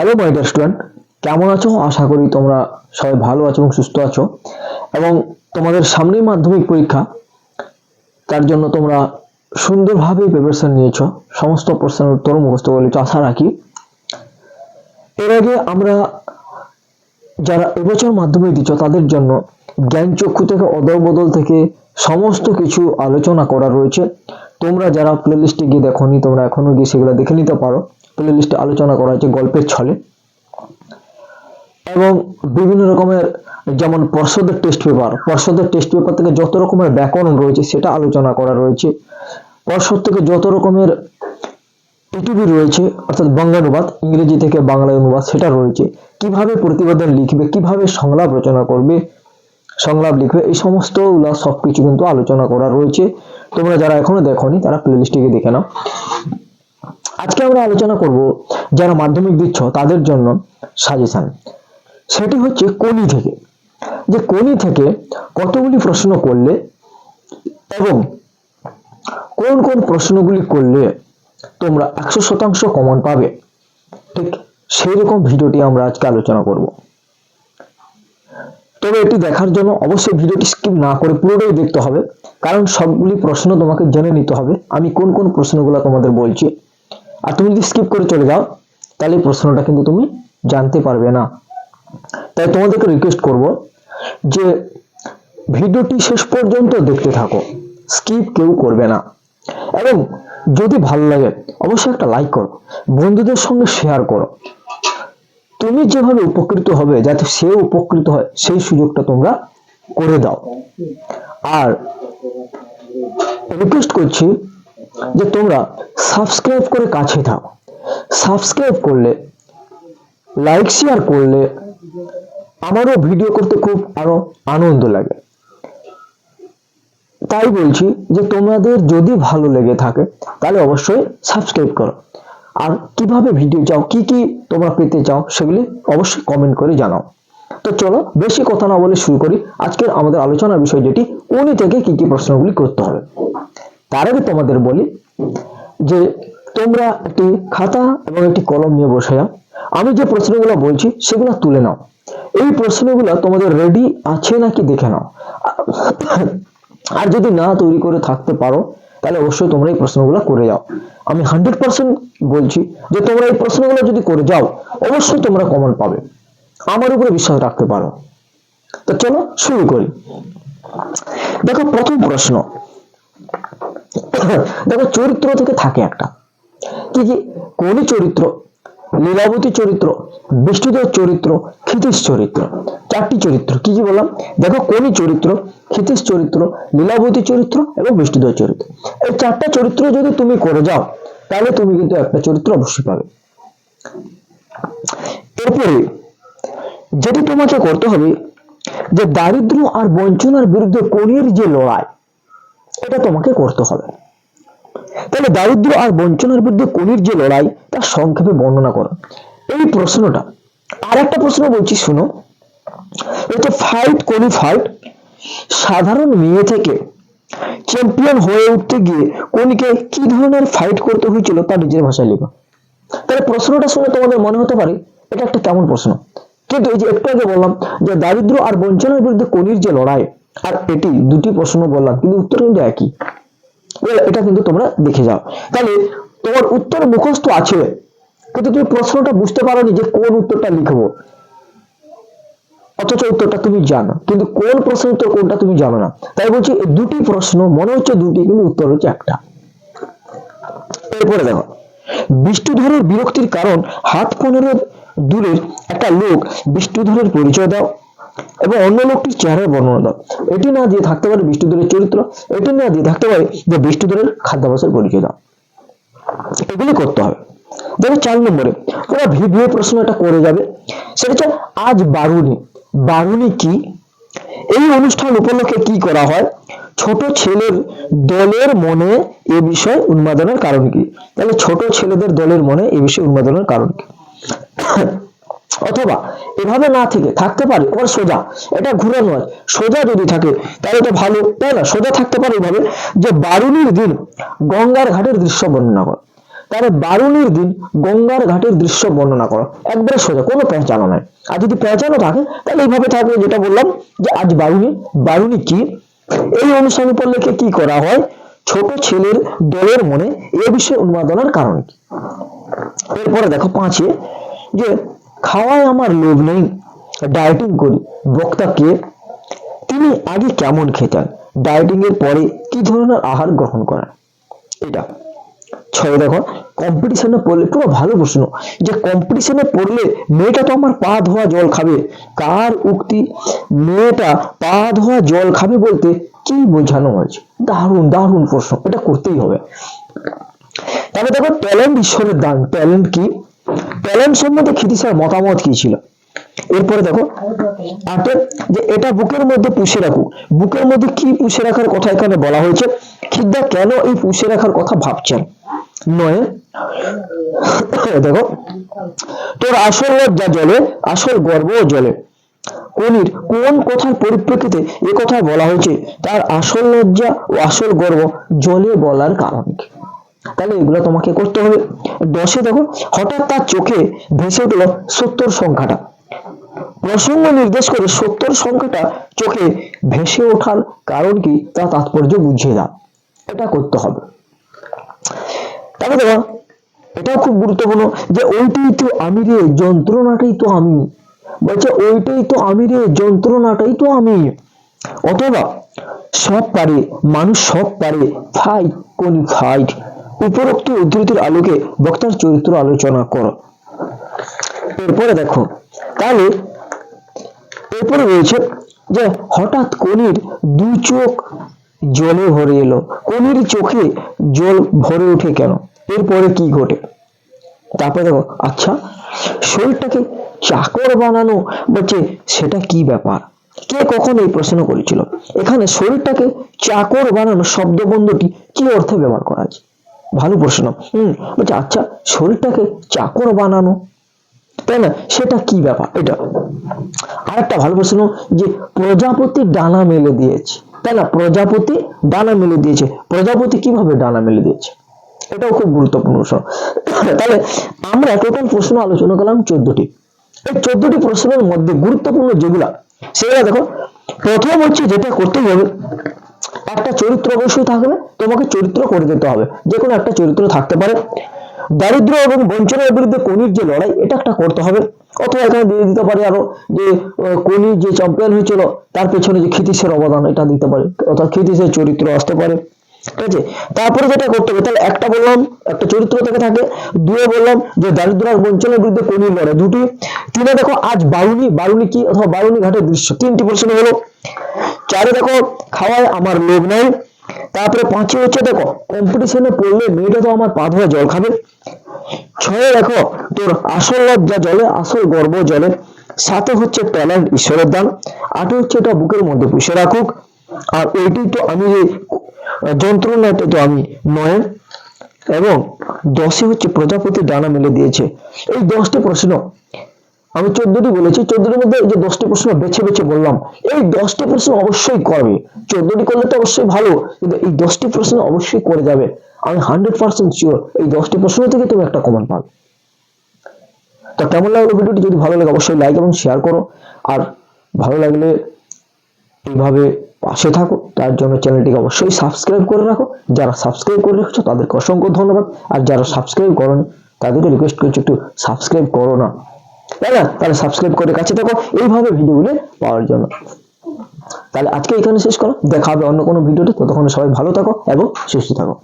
Hello my dear student, কেমন আছো? আশা করি তোমরা সবাই ভালো আছো এবং সুস্থ আছো। এবং তোমাদের সামনেই মাধ্যমিক পরীক্ষা, তার জন্য তোমরা সুন্দরভাবে প্রিপারেশন নিয়েছো, সমস্ত প্রশ্নের উত্তর মুখস্থ করেছ আশা রাখি। এর আগে আমরা যারা এবছর মাধ্যমিক দিচ্ছ, তাদের জন্য জ্ঞান চক্ষু থেকে অদল বদল থেকে সমস্ত কিছু আলোচনা করা রয়েছে। তোমরা যারা প্লে লিস্টে গিয়ে দেখোনি, তোমরা এখনও গিয়ে সেগুলো দেখে নিতে পারো। প্লে লিস্টে আলোচনা করা হয়েছে গল্পের ছলে। এবং বিভিন্ন রকমের, যেমন পর্ষদের টেস্ট পেপার পর্ষদের টেস্ট পেপার থেকে যত রকমের ব্যাকরণ রয়েছে সেটা আলোচনা করা রয়েছে। পর্ষদ থেকে যত রকমের পিটুবি রয়েছে, অর্থাৎ বঙ্গানুবাদ ইংরেজি থেকে বাংলা অনুবাদ, সেটা রয়েছে। কীভাবে প্রতিবেদন লিখবে, কীভাবে সংলাপ রচনা করবে, সংলাপ লিখবে, এই সমস্ত সব কিছু কিন্তু আলোচনা করা রয়েছে। তোমরা যারা এখনও দেখোনি, তারা প্লে লিস্টে দেখে নাও। আজকে আমরা আলোচনা করব যারা মাধ্যমিক দিচ্ছ তাদের জন্য সাজেশন সেটি হচ্ছে কোনি থেকে। যে কোনি থেকে কতগুলি প্রশ্ন করলে এবং কোন কোন প্রশ্নগুলি করলে তোমরা একশো শতাংশ কমন পাবে, ঠিক সেই রকম ভিডিওটি আমরা আজকে আলোচনা করব। তবে এটি দেখার জন্য অবশ্যই ভিডিওটি স্কিপ না করে পুরোটাই দেখতে হবে, কারণ সবগুলি প্রশ্ন তোমাকে জেনে নিতে হবে। আমি কোন কোন প্রশ্নগুলো তোমাদের বলছি আর তুমি যদি স্কিপ করে চলে যাও, তাহলে এই প্রশ্নটা কিন্তু তুমি জানতে পারবে না। তাই তোমাদেরকে রিকোয়েস্ট করব যে ভিডিওটি শেষ পর্যন্ত দেখতে থাকো স্কিপ কেউ করবে না। এবং যদি ভালো লাগে, অবশ্যই একটা লাইক করো, বন্ধুদের সঙ্গে শেয়ার করো। তুমি যেভাবে উপকৃত হবে, যাতে সেও উপকৃত হয়, সেই সুযোগটা তোমরা করে দাও। আর রিকোয়েস্ট করছি যে তোমরা সাবস্ক্রাইব করে কাছে থাকো। সাবস্ক্রাইব করলে লাইক শেয়ার করলে আমারও ভিডিও করতে খুব আরও আনন্দ লাগে। তাই বলছি যে তোমাদের যদি ভালো লেগে থাকে, তাহলে অবশ্যই সাবস্ক্রাইব করো। আর কীভাবে ভিডিও চাও, কি কি তোমরা পেতে চাও, সেগুলি অবশ্যই কমেন্ট করে জানাও। তো চলো, বেশি কথা না বলে শুরু করি। আজকের আমাদের আলোচনার বিষয় যেটি, উনি থেকে কি কি প্রশ্নগুলি করতে হবে। তার আগে তোমাদের বলি যে তোমরা একটি খাতা এবং একটি কলম নিয়ে বসে যাও। আমি যে প্রশ্নগুলো বলছি সেগুলো তুলে নাও। এই প্রশ্নগুলো তোমাদের রেডি আছে নাকি দেখে নাও। আর যদি না তৈরি করে থাকতে পারো, তাহলে অবশ্যই তোমরা এই প্রশ্নগুলো করে যাও। আমি হান্ড্রেড পার্সেন্ট বলছি যে তোমরা এই প্রশ্নগুলো যদি করে যাও, অবশ্যই তোমরা কমন পাবে। আমার উপরে বিশ্বাস রাখতে পারো। তো চলো শুরু করি। দেখো প্রথম প্রশ্ন। দেখো চরিত্র থেকে থাকে একটা। কি কি? কোন চরিত্র, লীলাবতী চরিত্র, বিষ্ণুদেব চরিত্র, ক্ষিতিশ চরিত্র। চারটি চরিত্র, কি কি বললাম? দেখো কোন চরিত্র, ক্ষিতিশ চরিত্র, লীলাবতী চরিত্র এবং বিষ্ণুদেব চরিত্র। এই চারটা চরিত্র যদি তুমি করে যাও, তাহলে তুমি কিন্তু একটা চরিত্র অবশ্যই পাবে। এরপরে, যেটি তোমাকে করতে হবে, যে দারিদ্র আর বঞ্চনার বিরুদ্ধে কোনের যে লড়াই এটা তোমাকে করতে হবে। তাহলে দারিদ্র আর বঞ্চনার বিরুদ্ধে কনির যে লড়াই, তার সংক্ষেপে বর্ণনা করো। এই প্রশ্নটা আর একটা প্রশ্ন বলছি, শুনো। এটা ফাইট কোনি ফাইট সাধারণ মেয়ে থেকে চ্যাম্পিয়ন হয়ে উঠতে গিয়ে কোনিকে কি ধরনের ফাইট করতে হয়েছিল, তা নিজের ভাষায় লেখো। তাহলে প্রশ্নটা শুনে তোমাদের মনে হতে পারে, এটা একটা কেমন প্রশ্ন। কিন্তু এই যে একটু আগে বললাম যে দারিদ্র আর বঞ্চনার বিরুদ্ধে কনির যে লড়াই আর এটি দুটি প্রশ্ন বললাম, কিন্তু উত্তর কিন্তু একই। এটা কিন্তু তোমরা দেখে যাও। তাহলে তোমার উত্তর মুখস্থ আছে, কিন্তু তুমি প্রশ্নটা বুঝতে পারোনি যে কোন উত্তরটা লিখব। অথচ উত্তরটা তুমি জানো, কিন্তু কোন প্রশ্নের উত্তর কোনটা তুমি জানো না। তাই বলছি দুটি প্রশ্ন, মনে হচ্ছে দুটি, কিন্তু উত্তর হচ্ছে একটা। এরপরে দেখো, বিষ্ণুধরের বিরক্তির কারণ হাত পনেরো দূরের একটা লোক বিষ্ণুধরের পরিচয় দাও। এবং অন্য লোকটির চেহারার বর্ণনা দাও। এটি না দিয়ে থাকতে পারে বিষ্ণুধরের চরিত্র, এটি না দিয়ে থাকতে পারে যে বিষ্ণুধরের খাদ্যাভ্যাসের পরিচয় দাও। এগুলি করতে হবে। দেখো চার নম্বরে ওরা ভিডিও এটা করে যাবে। সেটা হচ্ছে, আজ বারুনি বারুনি কি? এই অনুষ্ঠান উপলক্ষে কি করা হয়? ছোট ছেলের দলের মনে এ বিষয়ে উন্মাদনের কারণ কি? তাহলে ছোট ছেলেদের দলের মনে এ বিষয়ে উন্মাদনের কারণ কি? অথবা এভাবে না থেকে থাকতে পারে, আবার সোজা। এটা ঘুরে নয়, সোজা যদি থাকে, তাহলে তো ভালো। তাই না? সোজা থাকতে পারে এভাবে যে বারুনির দিন গঙ্গার ঘাটের দৃশ্য বর্ণনা কর। তাহলে বারুণীর দিন গঙ্গার ঘাটের দৃশ্য বর্ণনা করো। একবারে সোজা, কোনো পেঁচানো নাই। আর যদি পেঁচানো থাকে, তাহলে এইভাবে থাকবে যেটা বললাম, যে আজ বারুণী বারুণী কি? এই অনুষ্ঠান উপলক্ষে কি করা হয়? ছোট ছেলের দলের মনে এ বিষয়ে উন্মাদনার কারণ কি? এরপরে দেখো পাঁচে, যে খাওয়ায় আমার লোভ নেই ডায়েটিং করি। বক্তা কে? তিনি আগে কেমন খেতেন? ডায়েটিং এর পরে কি ধরনের আহার গ্রহণ করেন? এটা। ছয় দেখো কম্পিটিশনে পড়লে, পুরো ভালো প্রশ্ন। যে কম্পিটিশনে পড়লে মেয়েটা তো আমার পা ধোয়া জল খাবে। কার উক্তি? মেয়েটা পা ধোয়া জল খাবে বলতে কি বোঝানো হয়েছে? দারুণ দারুণ প্রশ্ন। এটা করতেই হবে। তারপরে দেখো ট্যালেন্ট ঈশ্বরের দান। ট্যালেন্ট কি? ট্যালেন্ট সম্বন্ধে খিতিসার মতামত কি ছিল? এরপরে দেখো আটের যে এটা বুকের মধ্যে পুষে রাখুক বুকের মধ্যে কি পুষে রাখার কথা এখানে বলা হয়েছে? খিদ্দা কেন এই পুষে রাখার কথা ভাবছেন? নয়। দেখো, তোর আসল লজ্জা জলে, আসল গর্বও জলে। কোনির, কোন কথার পরিপ্রেক্ষিতে এ কথা বলা হয়েছে? তার আসল লজ্জা ও আসল গর্ব জলে বলার কারণ কি? তাহলে এগুলো তোমাকে করতে হবে। দশে দেখো, হঠাৎ তার চোখে ভেসে উঠল সত্তর সংখ্যাটা। প্রসঙ্গ নির্দেশ করে সত্তর সংখ্যাটা চোখে ভেসে ওঠার কারণ কি? তা তাৎপর্য বুঝিয়ে দাও। এটা করতে হবে। তারপরে দেখো, এটাও খুব গুরুত্বপূর্ণ যে ওইটাই তো আমি রে, যন্ত্রণাটাই তো আমি। বলছে, ওইটাই তো আমি রে, যন্ত্রণাটাই তো আমি। অথবা, সব পারে, মানুষ সব পারে ফাইট কোন ফাইট উপরোক্ত উদ্ধৃতির আলোকে বক্তার চরিত্র আলোচনা করো। এরপরে দেখো, তাহলে এরপরে রয়েছে যে হঠাৎ কনির দু চোখ জলে ভরে এলো। কনির চোখে জল ভরে ওঠে কেন? এরপরে কি ঘটে? তারপরে দেখো আচ্ছা শরীরটাকে চাকর বানানো বলছে, সেটা কি ব্যাপার? কে কখন এই প্রশ্ন করেছিল? এখানে শরীরটাকে চাকর বানানো শব্দবন্ধটি কি অর্থে ব্যবহার করা আছে ভালো প্রশ্ন। হম, বলছে আচ্ছা শরীরটাকে চাকর বানানো, তাই না? সেটা কি ব্যাপার? এটা। আরেকটা ভালো প্রশ্ন, যে প্রজাপতি ডানা মেলে দিয়েছে, তাই না? প্রজাপতি ডানা মেলে দিয়েছে। প্রজাপতি কীভাবে ডানা মেলে দিয়েছে? এটাও খুব গুরুত্বপূর্ণ প্রশ্ন। তাহলে আমরা টোটাল প্রশ্ন আলোচনা করলাম চোদ্দটি। এই চোদ্দটি প্রশ্নের মধ্যে গুরুত্বপূর্ণ যেগুলা, সেগুলা দেখো। প্রথম হচ্ছে যেটা করতে হবে একটা চরিত্র অবশ্যই থাকবে তোমাকে চরিত্র করে দিতে হবে। যে কোনো একটা চরিত্র থাকতে পারে। দারিদ্র এবং বঞ্চনার বিরুদ্ধে কনির যে লড়াই, এটা একটা করতে হবে। অথবা এখানে দিয়ে দিতে পারে আরও যে কনি যে চ্যাম্পিয়ন হয়েছিল, তার পেছনে যে খিতিসের অবদান, এটা দিতে পারে। অর্থাৎ খিতিসের চরিত্র আসতে পারে। ঠিক আছে? তারপরে যেটা করতে হবে, তাহলে একটা বললাম, একটা চরিত্র থেকে থাকে, দুয়ে বললাম যে দারিদ্র আর বঞ্চনার বিরুদ্ধে কনির লড়াই দুটি। তিনে দেখো, আজ বারুনি বারুনি কি? অথবা বারুনি ঘাটের দৃশ্য তিনটি প্রশ্ন হলো চারে দেখো, খাওয়ায় আমার লোভ নাই। তারপরে পাঁচে হচ্ছে দেখো কম্পিটিশনে পড়লে মেয়েটা তো আমার পা ধোয়া জল খাবে। ছয়ে দেখো, তোর আসল লজ্জা জলে, আসল গর্ব জলে। সাথে হচ্ছে ট্যালেন্ট ঈশ্বরের দান আটে হচ্ছে এটা বুকের মধ্যে পুষে রাখুক। আর ওইটাই তো আমি যে যন্ত্রণাটা তো আমি নয়। এবং দশে হচ্ছে প্রজাপতি ডানা মেলে দিয়েছে। এই দশটি প্রশ্ন আমি চোদ্দটি বলেছি, চোদ্দটির মধ্যে যে দশটি প্রশ্ন বেছে বেছে বললাম, এই দশটি প্রশ্ন অবশ্যই করবে। চোদ্দটি করলে তো অবশ্যই ভালো, কিন্তু এই দশটি প্রশ্ন অবশ্যই করে যাবে। আমি হান্ড্রেড পার্সেন্ট শিওর এই দশটি প্রশ্ন থেকে তুমি একটা কমন পাবে। তো কেমন লাগল ভিডিওটি? যদি ভালো লাগে অবশ্যই লাইক এবং শেয়ার করো। আর ভালো লাগলে এইভাবে পাশে থাকো, তার জন্য চ্যানেলটিকে অবশ্যই সাবস্ক্রাইব করে রাখো। যারা সাবস্ক্রাইব করে রেখেছো, তাদেরকে অসংখ্য ধন্যবাদ। আর যারা সাবস্ক্রাইব করোনি, তাদেরকে রিকোয়েস্ট করছি একটু সাবস্ক্রাইব করো না। তাই না? তাহলে সাবস্ক্রাইব করে কাছে থাকো। এইভাবে ভিডিওগুলো পাওয়ার জন্য। তাহলে আজকে এখানে শেষ করো দেখা হবে অন্য কোনো ভিডিওতে ততক্ষণে সবাই ভালো থাকো এবং সুস্থ থাকো।